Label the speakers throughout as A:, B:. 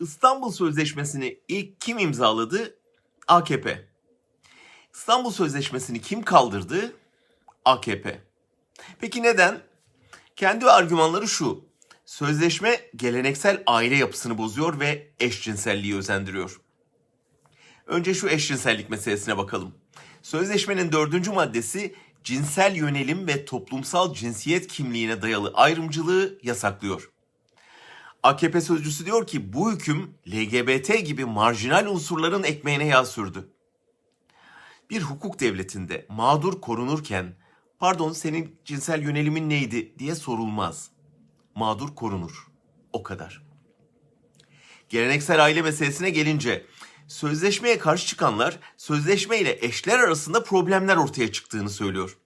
A: İstanbul Sözleşmesi'ni ilk kim imzaladı? AKP. İstanbul Sözleşmesi'ni kim kaldırdı? AKP. Peki neden? Kendi argümanları şu. Sözleşme geleneksel aile yapısını bozuyor ve eşcinselliği özendiriyor. Önce şu eşcinsellik meselesine bakalım. Sözleşmenin dördüncü maddesi cinsel yönelim ve toplumsal cinsiyet kimliğine dayalı ayrımcılığı yasaklıyor. AKP sözcüsü diyor ki bu hüküm LGBT gibi marjinal unsurların ekmeğine yağ sürdü. Bir hukuk devletinde mağdur korunurken pardon senin cinsel yönelimin neydi diye sorulmaz. Mağdur korunur. O kadar. Geleneksel aile meselesine gelince sözleşmeye karşı çıkanlar sözleşme ile eşler arasında problemler ortaya çıktığını söylüyor.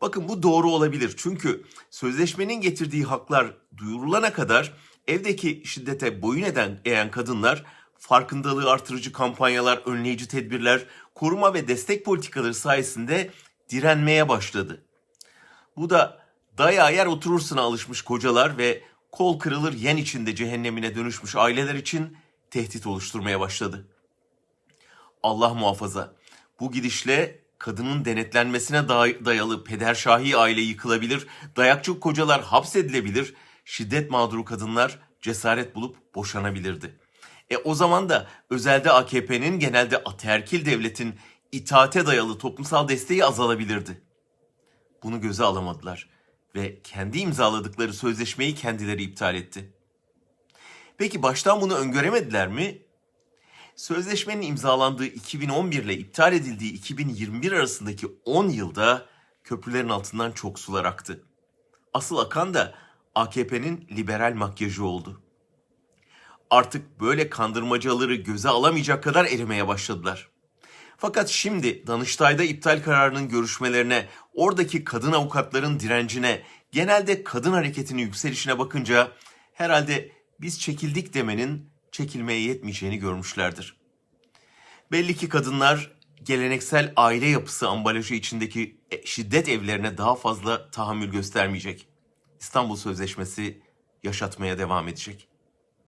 A: Bakın bu doğru olabilir. Çünkü sözleşmenin getirdiği haklar duyurulana kadar evdeki şiddete boyun eden eğen kadınlar farkındalığı artırıcı kampanyalar, önleyici tedbirler, koruma ve destek politikaları sayesinde direnmeye başladı. Bu da dayağı yer oturursun alışmış kocalar ve kol kırılır yen içinde cehennemine dönüşmüş aileler için tehdit oluşturmaya başladı. Allah muhafaza. Bu gidişle kadının denetlenmesine day- dayalı pederşahi aile yıkılabilir, dayakçı kocalar hapsedilebilir, şiddet mağduru kadınlar cesaret bulup boşanabilirdi. E o zaman da özelde AKP'nin genelde ataerkil devletin itaate dayalı toplumsal desteği azalabilirdi. Bunu göze alamadılar ve kendi imzaladıkları sözleşmeyi kendileri iptal etti. Peki baştan bunu öngöremediler mi? Sözleşmenin imzalandığı 2011 ile iptal edildiği 2021 arasındaki 10 yılda köprülerin altından çok sular aktı. Asıl akan da AKP'nin liberal makyajı oldu. Artık böyle kandırmacaları göze alamayacak kadar erimeye başladılar. Fakat şimdi Danıştay'da iptal kararının görüşmelerine, oradaki kadın avukatların direncine, genelde kadın hareketinin yükselişine bakınca herhalde biz çekildik demenin çekilmeye yetmeyeceğini görmüşlerdir. Belli ki kadınlar geleneksel aile yapısı ambalajı içindeki e, şiddet evlerine daha fazla tahammül göstermeyecek. İstanbul Sözleşmesi yaşatmaya devam edecek.